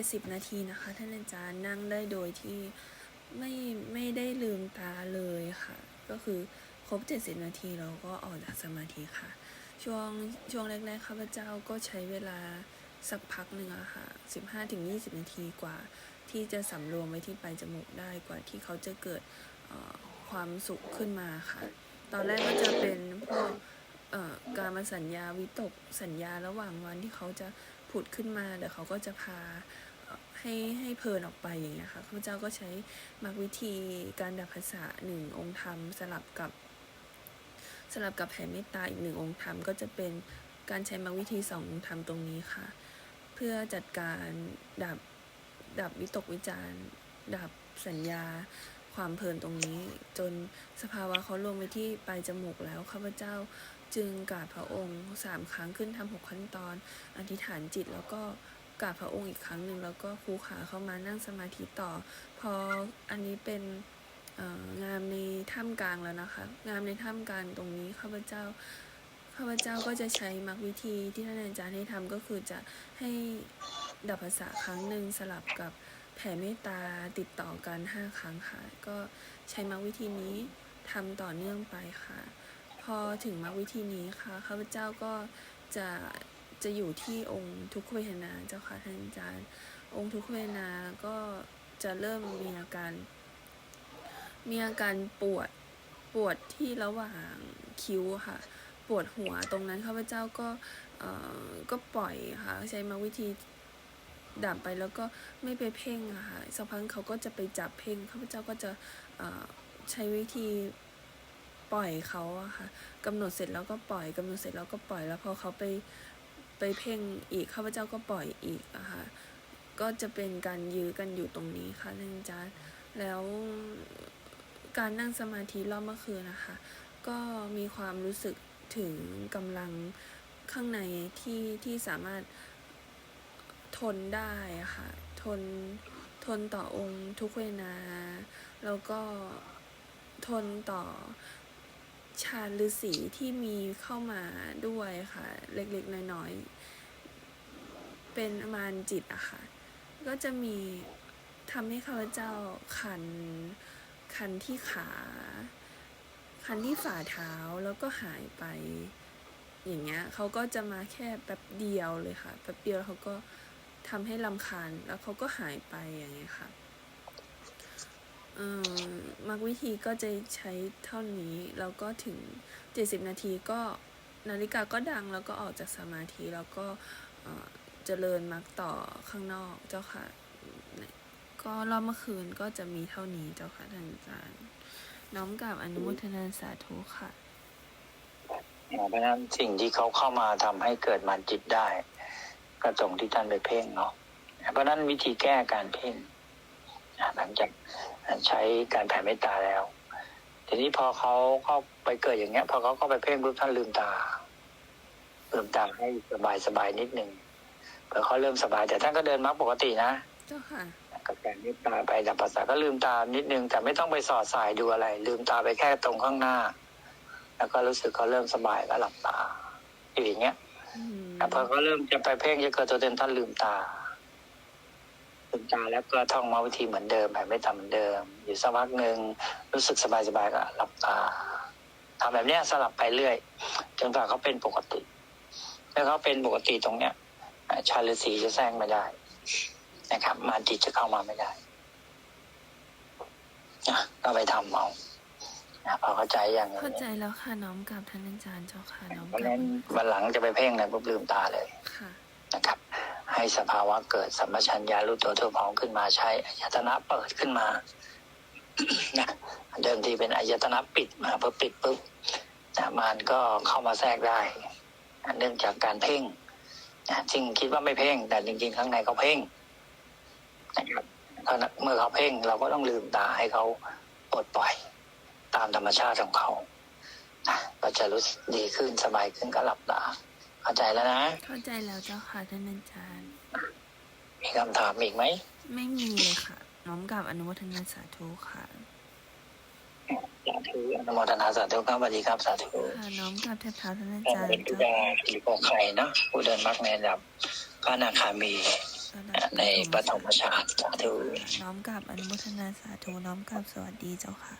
70 นาทีนะคะ ท่านอาจารย์นั่งได้โดยที่ไม่ไม่ได้ลืมตาเลยค่ะ ก็คือครบ 70 นาทีเราก็ออกจากสมาธิค่ะ ช่วงช่วงแรกๆข้าพเจ้าก็ใช้เวลาสักพักหนึ่งอะค่ะ 15-20 นาทีกว่า ที่จะสำรวมไว้ที่ปลายจมูกได้กว่าที่เขาจะเกิดความสุขขึ้นมาค่ะ ตอนแรกก็จะเป็นพวกการมาสัญญาวิตกสัญญาระหว่างวันที่เขาจะ ผุดขึ้นมาเดี๋ยวเขาก็จะพาให้ให้เพลินออกไปอย่างเงี้ยค่ะข้าพเจ้าก็ใช้มรรควิธีการดับภาษาหนึ่งองค์ธรรม สลับกับ สลับกับแผ่เมตตาอีกหนึ่งองค์ธรรม ก็จะเป็นการใช้มรรควิธีสององค์ธรรมตรงนี้ค่ะ เพื่อจัดการดับดับวิตกวิจารณ์ดับสัญญาความเพลินตรงนี้ จนสภาวะเขาลงไปที่ปลายจมูกแล้วข้าพเจ้า จึงกราบพระองค์สามครั้งขึ้นทำหกขั้นตอน อธิษฐานจิตแล้วก็กราบพระองค์อีกครั้งหนึ่งแล้วก็คูขาเข้ามานั่งสมาธิต่อ พออันนี้เป็นงามในถ้ำกลางแล้วนะคะ งามในถ้ำกลางตรงนี้ข้าพเจ้าข้าพเจ้าก็จะใช้มรรควิธีที่ท่านอาจารย์ให้ทำก็คือจะให้ดับภาษาครั้งหนึ่งสลับกับแผ่เมตตาติดต่อกันห้าครั้งค่ะ ก็ใช้มรรควิธีนี้ทำต่อเนื่องไปค่ะ พอถึงมรรควิธีนี้ค่ะข้าพเจ้าก็จะจะอยู่ที่องค์ทุกขเวทนาเจ้าค่ะท่านอาจารย์ องค์ทุกขเวทนาก็จะเริ่มมีอาการ มีอาการปวดปวดที่ระหว่างคิ้วค่ะ ปวดหัวตรงนั้นข้าพเจ้าก็เอ่อก็ปล่อยค่ะใช้มาวิธีดับไปแล้วก็ไม่ไปเพ่งค่ะสักพักเขาก็จะไปจับเพ่งข้าพเจ้าก็จะเอ่อใช้วิธี ปล่อยเขาอะค่ะกำหนดเสร็จแล้วก็ปล่อยกำหนดเสร็จแล้วก็ปล่อยแล้วพอเขาไปไปเพ่งอีกข้าพเจ้าก็ปล่อยอีกอะค่ะก็จะเป็นการยื้อกันอยู่ตรงนี้ค่ะท่านอาจารย์แล้วการนั่งสมาธิรอบเมื่อคืนนะคะ ก็มีความรู้สึกถึงกำลังข้างในที่ที่สามารถทนได้อะค่ะทนทนต่อองค์ทุกเวนา แล้วก็ทนต่อ ฌานฤาษีที่มีเข้ามาด้วยค่ะ เล็กๆ น้อยๆ เป็นมารจิตอะค่ะ ก็จะมีทำให้ข้าพเจ้าคันคันที่ขา คันที่ฝ่าเท้าแล้วก็หายไป อย่างเงี้ยเขาก็จะมาแค่แป๊บเดียวเลยค่ะแป๊บเดียวเขาก็ทำให้ลำคาญแล้วเขาก็หายไปอย่างเงี้ยค่ะ มักวิธีก็จะใช้เท่านี้แล้วก็ถึง 70 นาทีก็นาฬิกาก็ดังแล้วก็ออกจากสมาธิแล้วก็เอ่อเจริญมักต่อข้างนอกเจ้าค่ะ ก็รอบเมื่อคืนก็จะมีเท่านี้เจ้าค่ะท่านอาจารย์น้อมกับอนุโมทนาสาธุค่ะเพราะฉะนั้นสิ่งที่เขาเข้ามาทำให้เกิดมันจิตได้ ก็ตรงที่ท่านไปเพ่งเนาะเพราะนั้นวิธีแก้การเพ่ง หลังจากใช้การแผ่เมตตาแล้ว ทีนี้พอเขาเข้าไปเกิดอย่างเงี้ย พอเขาเข้าไปเพ่งปุ๊บท่านลืมตาลืมตาให้สบายสบายๆนิดนึงเผื่อเขาเริ่มสบายแต่ท่านก็เดินมรรคปกตินะเจ้าค่ะกับการเมตตาไปดับภาษาก็ลืมตานิดนึงแต่ไม่ต้องไปสอดสายดูอะไร ลืมตาไปแค่ตรงข้างหน้า แล้วก็รู้สึกเขาเริ่มสบายก็หลับตาอยู่อย่างเงี้ยอืมแต่พอเขาเริ่มจะไปเพ่งจะเกิดตัวเต็มท่านลืมตา ลืมตาแล้วก็ท่องมาวิธีเหมือนเดิมแบบไม่ทำเหมือนเดิม อยู่สักพักหนึ่งรู้สึกสบายสบายๆก็หลับตาทำแบบเนี้ยสลับไปเรื่อยจนกว่าเขาเป็นปกติถ้าเขาเป็นปกติตรงเนี้ยอ่าชาลสีจะแซงไม่ได้ นะครับ มารจิตจะเข้ามาไม่ได้นะก็ไปทำเอานะพอเข้าใจอย่างนี้เข้าใจแล้วค่ะน้อมกับท่านอาจารย์เจ้าค่ะน้อมเพราะกัฉะบนั้นวันหลังจะไปเพ่งเนี่ยปุ๊บลืมตาเลยค่ะนะครับ ให้สภาวะเกิดสัมปชัญญะรู้ตัวทั่วพร้อมขึ้นมาใช้อายตนะเปิดขึ้นมานะเดิมทีเป็นอายตนะปิดมาพอปิดปุ๊บนะมันก็เข้ามาแทรกได้เนื่องจากการเพ่งนะจริงคิดว่าไม่เพ่ง แต่จริงๆข้างในเขาเพ่งนะครับเมื่อเขาเพ่งเราก็ต้องลืมตาให้เขาปลดปล่อยตามธรรมชาติของเขาก็จะรู้สึกดีขึ้นสบายขึ้นก็หลับตา เข้าใจแล้วนะ เข้าใจแล้วเจ้าค่ะท่านอาจารย์ มีคำถามอีกไหม ไม่มีเลยค่ะ น้อมกับอนุโมทนาสาธุค่ะสาธุอนุโมทนาสาธุครับสวัสดีครับสาธุค่ะน้อมกับเทพเท้าท่านอาก็จารเป็นย์ผู้เจ้าดาสิริโภคไข่เนาะผู้เดินมรรคในระดับพระอนาคามีระดับนะในปฐมฌานสาธุน้อมกราบอนุโมทนาสาธุน้อมกราบสวัสดีเจ้าค่ะ